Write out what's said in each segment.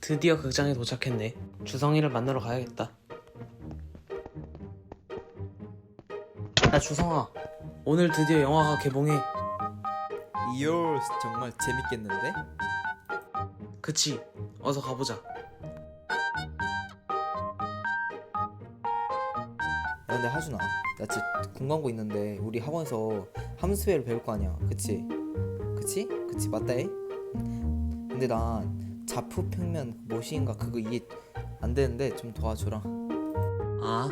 드디어 극장에 도착했네. 주성이를 만나러 가야겠다. 야 주성아, 오늘 드디어 영화가 개봉해. 이얼 정말 재밌겠는데? 그치? 어서 가보자. 야, 근데 하준아 나 진짜 궁금한 거 있는데 우리 학원에서 함수회를 배울 거 아니야 그치? 그치? 그치 맞다 해? 근데 난 좌표평면 무엇인가 그거 이해 안 되는데 좀 도와줘라 아,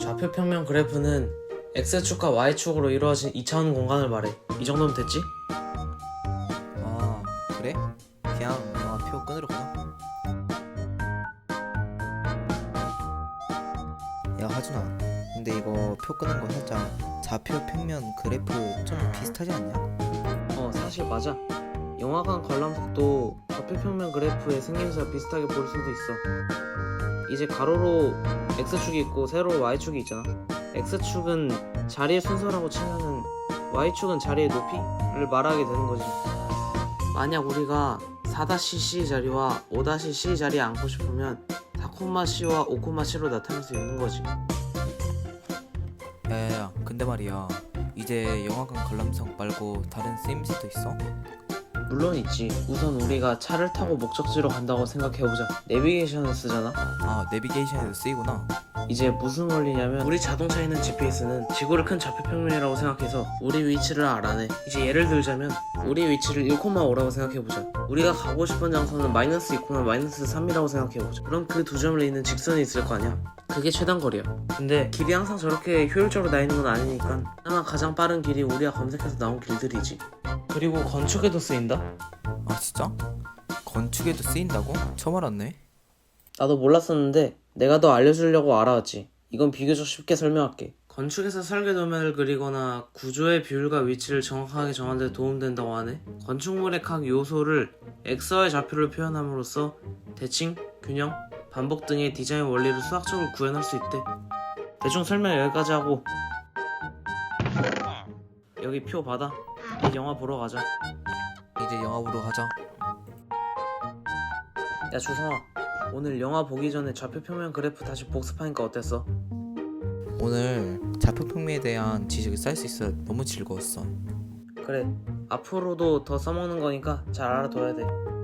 좌표 평면 그래프는 x축과 y축으로 이루어진 2차원 공간을 말해. 이 정도면 됐지? 아 그래? 그냥 영화 표 끊으러 가자 야 하준아 근데 이거 표 끄는 거 살짝 좌표 평면 그래프 좀 비슷하지 않냐? 어, 사실 맞아. 영화관 관람석도 좌표 평면 그래프의 생김새가 비슷하게 보일 수도 있어. 이제 가로로 x축이 있고 세로로 y축이 있잖아. x축은 자리의 순서라고 치면은 y축은 자리의 높이를 말하게 되는 거지. 만약 우리가 4-c 자리와 5-c 자리에 앉고 싶으면 4,c와 5,c로 나타낼 수 있는 거지. 야야야 근데 말이야 이제 영화관 관람석 말고 다른 쓰임새도 있어? 물론 있지. 우선 우리가 차를 타고 목적지로 간다고 생각해보자. 내비게이션을 쓰잖아. 아 내비게이션에도 쓰이구나 이제 무슨 원리냐면 우리 자동차에 있는 GPS는 지구를 큰 좌표평면이라고 생각해서 우리 위치를 알아내 이제 예를 들자면 우리 위치를 1,5라고 생각해보자 우리가 가고 싶은 장소는 마이너스 2, 마이너스 3이라고 생각해보자 그럼 그 두 점을 잇는 직선이 있을 거 아니야 그게 최단 거리야 근데 길이 항상 저렇게 효율적으로 나 있는 건 아니니까 그나마 가장 빠른 길이 우리가 검색해서 나온 길들이지 그리고 건축에도 쓰인다? 아 진짜? 건축에도 쓰인다고? 처음 알았네 나도 몰랐었는데 내가 더 알려주려고 알아왔지. 이건 비교적 쉽게 설명할게. 건축에서 설계 도면을 그리거나 구조의 비율과 위치를 정확하게 정하는 데 도움된다고 하네. 건축물의 각 요소를 엑서의 좌표를 표현함으로써 대칭, 균형, 반복 등의 디자인 원리를 수학적으로 구현할 수 있대. 대충 설명 여기까지 하고 여기 표 받아. 이제 영화 보러 가자. 이제 영화 보러 가자 야 주성아, 오늘 영화 보기 전에 좌표 평면 그래프 다시 복습하니까 어땠어? 오늘 좌표 평면에 대한 지식을 쌓을 수 있어 너무 즐거웠어 그래 앞으로도 더 써먹는 거니까 잘 알아둬야 돼